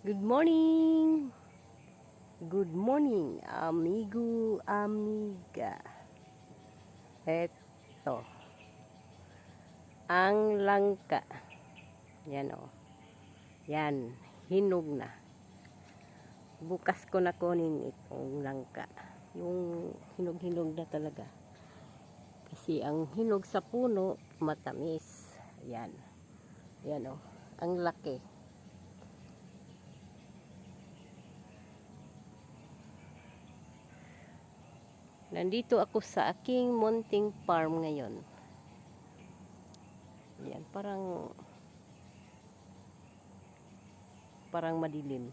Good morning! Good morning, amigo, amiga. Eto. Ang langka. Yan o. Yan. Hinog na. Bukas ko na kunin itong langka. Yung hinog-hinog na talaga. Kasi ang hinog sa puno, matamis. Yan. Yan o. Ang laki. Nandito ako sa aking munting farm ngayon. Yan, parang parang madilim.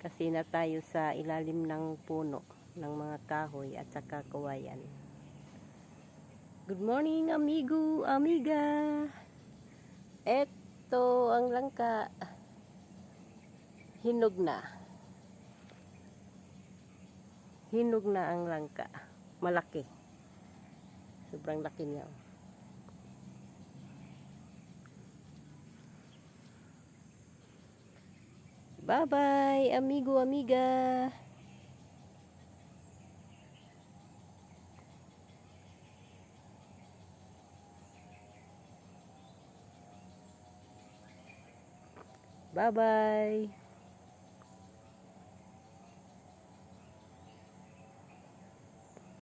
Kasi na tayo sa ilalim ng puno ng mga kahoy at saka kawayan. Good morning, amigo, amiga. Eto ang langka. Hinog na. Hinog na ang langka. Malaki. Sobrang laki niya. Bye-bye, amigo, amiga. Bye-bye.